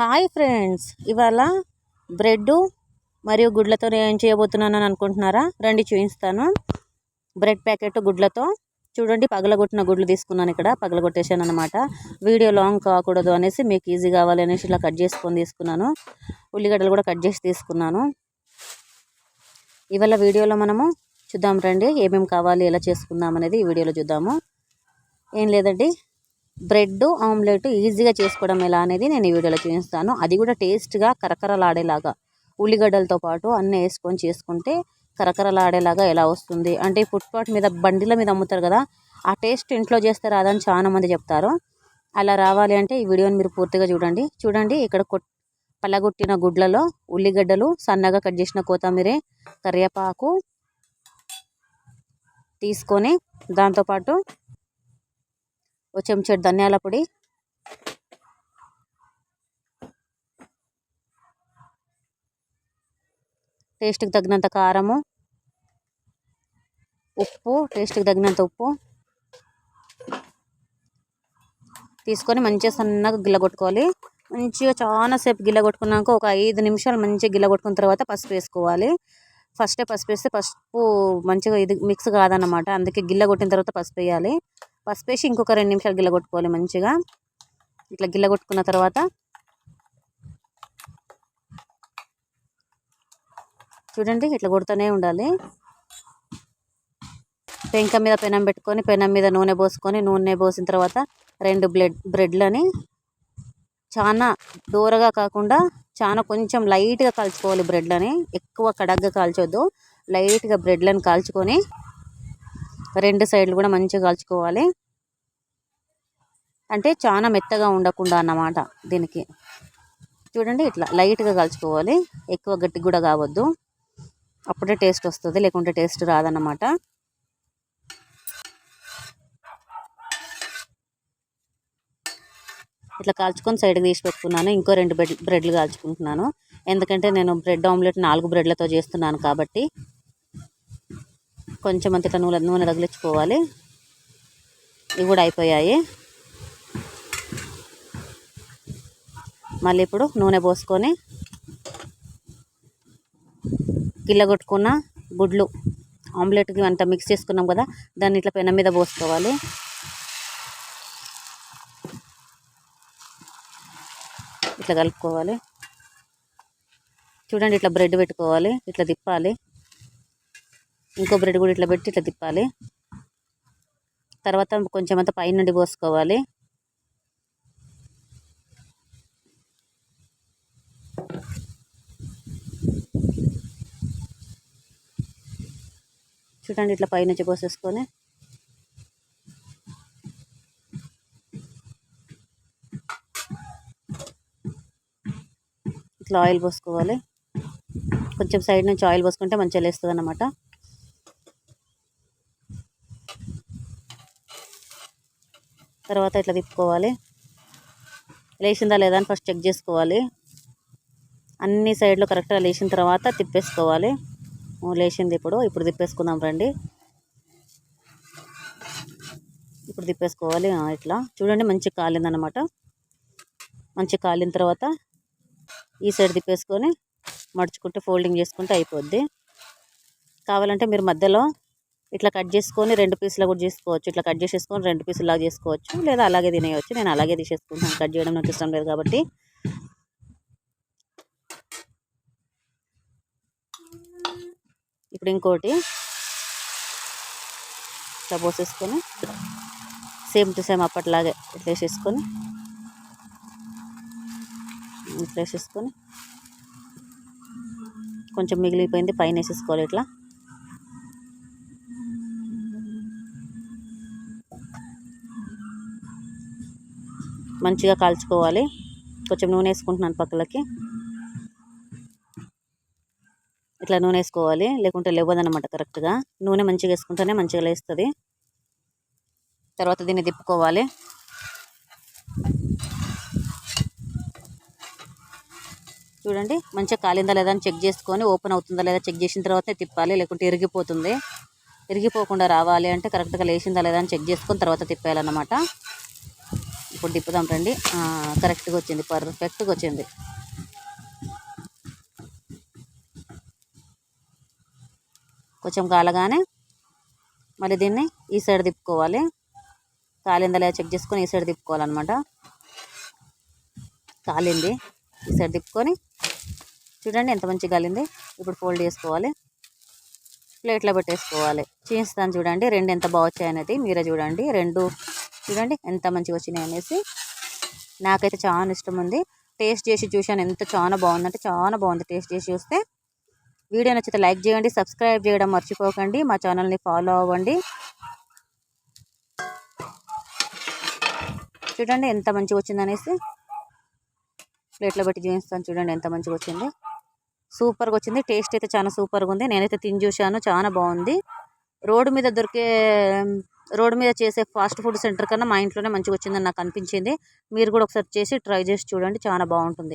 Hi friends ఇవాళ bread మరియు గుడ్లతో నేను ఏం చేయబోతున్నానని అనుకుంటున్నారా? రండి చూపిస్తాను. బ్రెడ్ ప్యాకెట్ గుడ్లతో. చూడండి పగలగొట్టిన గుడ్లు తీసుకున్నాను ఇక్కడ పగలగొట్టేసాను అనమాట వీడియో లాంగ్ కాకూడదు అనేసి మీకు ఈజీ కావాలి అనేసి ఇలా కట్ చేసుకొని తీసుకున్నాను. ఉల్లిగడ్డలు కూడా కట్ చేసి తీసుకున్నాను. ఇవాళ వీడియోలో మనము చూద్దాం రండి ఏమేమి కావాలి ఎలా చేసుకుందాం అనేది ఈ వీడియోలో చూద్దాము. ఏం లేదండి బ్రెడ్ ఆమ్లెట్ ఈజీగా చేసుకోవడం ఎలా అనేది నేను ఈ వీడియోలో చూపిస్తాను. అది కూడా టేస్ట్గా కరకరలాడేలాగా ఉల్లిగడ్డలతో పాటు అన్నీ వేసుకొని చేసుకుంటే కరకరలాడేలాగా ఎలా వస్తుంది? అంటే ఫుట్పాత్ మీద బండిల మీద అమ్ముతారు కదా ఆ టేస్ట్ ఇంట్లో చేస్తే రాదని చాలా మంది చెప్తారు. అలా రావాలి అంటే ఈ వీడియోని మీరు పూర్తిగా చూడండి. చూడండి ఇక్కడ కొట్ పల్లగొట్టిన గుడ్లలో ఉల్లిగడ్డలు సన్నగా కట్ చేసిన కొత్తిమీర కరివేపాకు తీసుకొని దాంతోపాటు ఒక చెంచాడు ధనియాల పొడి. టేస్ట్కి తగినంత కారము. ఉప్పు టేస్ట్కి తగినంత ఉప్పు. తీసుకొని మంచిగా సన్నగా గిల్ల కొట్టుకోవాలి. మంచిగా చాలాసేపు గిల్ల కొట్టుకున్నాక ఒక ఐదు నిమిషాలు మంచిగా గిల్ల కొట్టుకున్న తర్వాత పసుపు వేసుకోవాలి. ఫస్టే పసుపు వేస్తే పసుపు మంచిగా ఇది మిక్స్ కాదన్నమాట. అందుకే గిల్ల కొట్టిన తర్వాత పసుపు వేయాలి. పసుపు వేసి ఇంకొక రెండు నిమిషాలు గిల్ల కొట్టుకోవాలి మంచిగా. ఇట్లా గిల్ల కొట్టుకున్న తర్వాత చూడండి ఇట్లా కొడుతూనే ఉండాలి. పెంక మీద పెనం పెట్టుకొని పెనం మీద నూనె పోసుకొని నూనె పోసిన తర్వాత రెండు బ్లెడ్ బ్రెడ్లని చాలా దూరగా కాకుండా చాలా కొంచెం లైట్గా కాల్చుకోవాలి బ్రెడ్లని. ఎక్కువ కడగ్గా కాల్చొద్దు. లైట్గా బ్రెడ్లను కాల్చుకొని రెండు సైడ్లు కూడా మంచిగా కాల్చుకోవాలి. అంటే చాలా మెత్తగా ఉండకుండా అన్నమాట దీనికి. చూడండి ఇట్లా లైట్గా కాల్చుకోవాలి. ఎక్కువ గట్టి కూడా కావద్దు. అప్పుడే టేస్ట్ వస్తుంది లేకుంటే టేస్ట్ రాదన్నమాట. ఇట్లా కాల్చుకొని సైడ్కి తీసి పెట్టుకున్నాను. ఇంకో రెండు బ్రెడ్ బ్రెడ్లు కాల్చుకుంటున్నాను. ఎందుకంటే నేను బ్రెడ్ ఆమ్లెట్ నాలుగు బ్రెడ్లతో చేస్తున్నాను కాబట్టి కొంచెం అంత నూనె నూనె తగిలించుకోవాలి. ఇవి కూడా అయిపోయాయి. మళ్ళీ ఇప్పుడు నూనె పోసుకొని గిల్ల కొట్టుకున్న గుడ్లు ఆమ్లెట్కి అంతా మిక్స్ చేసుకున్నాం కదా దాన్ని ఇట్లా పెనం మీద పోసుకోవాలి. ఇట్లా కలుపుకోవాలి. చూడండి ఇట్లా బ్రెడ్ పెట్టుకోవాలి ఇట్లా తిప్పాలి. ఇంకో బ్రెడ్ కూడా ఇట్లా పెట్టి ఇట్లా తిప్పాలి. తర్వాత కొంచెం అంతా పైనుండి పోసుకోవాలి. చూడండి ఇట్లా పైనుంచి పోసేసుకొని. ఇట్లా ఆయిల్ పోసుకోవాలి. కొంచెం సైడ్ నుంచి ఆయిల్ పోసుకుంటే మంచిగా లేస్తుంది అన్నమాట తర్వాత ఇట్లా తిప్పుకోవాలి. లేచిందా లేదా అని ఫస్ట్ చెక్ చేసుకోవాలి. అన్ని సైడ్లు కరెక్ట్గా లేచిన తర్వాత తిప్పేసుకోవాలి. లేచింది ఇప్పుడు. ఇప్పుడు తిప్పేసుకుందాం రండి. ఇప్పుడు తిప్పేసుకోవాలి. ఇట్లా. చూడండి మంచి కాలిందనమాట మంచి కాలిన తర్వాత ఈ సైడ్ తిప్పేసుకొని మడుచుకుంటే ఫోల్డింగ్ చేసుకుంటే అయిపోద్ది. కావాలంటే మీరు మధ్యలో ఇట్లా కట్ చేసుకొని రెండు పీసులు కూడా చేసుకోవచ్చు. ఇట్లా కట్ చేసేసుకొని రెండు పీసులు లాగా చేసుకోవచ్చు. లేదా అలాగే తినేయచ్చు. నేను అలాగే తీసేసుకుంటాను. కట్ చేయడం నాకు ఇష్టం లేదు కాబట్టి. ఇప్పుడు ఇంకోటి ఇట్లా పోసేసుకొని సేమ్ టు సేమ్ అప్పట్లాగే ఇట్లా వేసేసుకొని ఇట్లా వేసేసుకొని కొంచెం మిగిలిపోయింది. పైన వేసేసుకోవాలి ఇట్లా. మంచిగా కాల్చుకోవాలి. కొంచెం నూనె వేసుకుంటున్నాను పక్కలకి. ఇట్లా నూనె వేసుకోవాలి. లేకుంటే లేవదనమాట కరెక్ట్గా. నూనె మంచిగా వేసుకుంటేనే మంచిగా లేస్తుంది. తర్వాత దీన్ని తిప్పుకోవాలి. చూడండి మంచిగా కాలిందా లేదా అని చెక్ చేసుకొని ఓపెన్ అవుతుందా లేదా చెక్ చేసిన తర్వాతే తిప్పాలి. లేకుంటే ఇరిగిపోతుంది. ఇరిగిపోకుండా రావాలి అంటే కరెక్ట్గా లేచిందా లేదా అని చెక్ చేసుకొని తర్వాత తిప్పేయాలన్నమాట. ఇప్పుడు తిప్పుదాం రండి. కరెక్ట్గా వచ్చింది పర్ఫెక్ట్గా వచ్చింది. కొంచెం కాలగానే మళ్ళీ దీన్ని ఈ సైడ్ తిప్పుకోవాలి. కాలిందా చెక్ చేసుకొని ఈ సైడ్ తిప్పుకోవాలన్నమాట. కాలింది ఈ సైడ్ తిప్పుకొని చూడండి ఎంత మంచిగా కాలింది. ఇప్పుడు ఫోల్డ్ చేసుకోవాలి. ప్లేట్లో పెట్టేసుకోవాలి. చూపిస్తాను చూడండి రెండు ఎంత బాగా వచ్చాయనేది మీరే చూడండి. రెండు చూడండి ఎంత మంచిగా వచ్చినాయి అనేసి. నాకైతే చాలా ఇష్టం ఉంది. టేస్ట్ చేసి చూశాను ఎంత చాలా బాగుందంటే చాలా బాగుంది టేస్ట్ చేసి చూస్తే. వీడియో నచ్చితే లైక్ చేయండి సబ్స్క్రైబ్ చేయడం మర్చిపోకండి మా ఛానల్ని ఫాలో అవ్వండి. చూడండి ఎంత మంచిగా వచ్చింది అనేసి. ప్లేట్లో పెట్టి చూపిస్తాను చూడండి ఎంత మంచిగా వచ్చింది. సూపర్గా వచ్చింది టేస్ట్ అయితే చాలా సూపర్గా ఉంది. నేనైతే తిని చూశాను చాలా బాగుంది. రోడ్డు మీద దొరికే రోడ్డు మీద చేసే ఫాస్ట్ ఫుడ్ సెంటర్ కన్నా మా ఇంట్లోనే మంచిగా వచ్చిందని నాకు అనిపించింది. మీరు కూడా ఒకసారి చేసి ట్రై చేసి చూడండి చాలా బాగుంటుంది.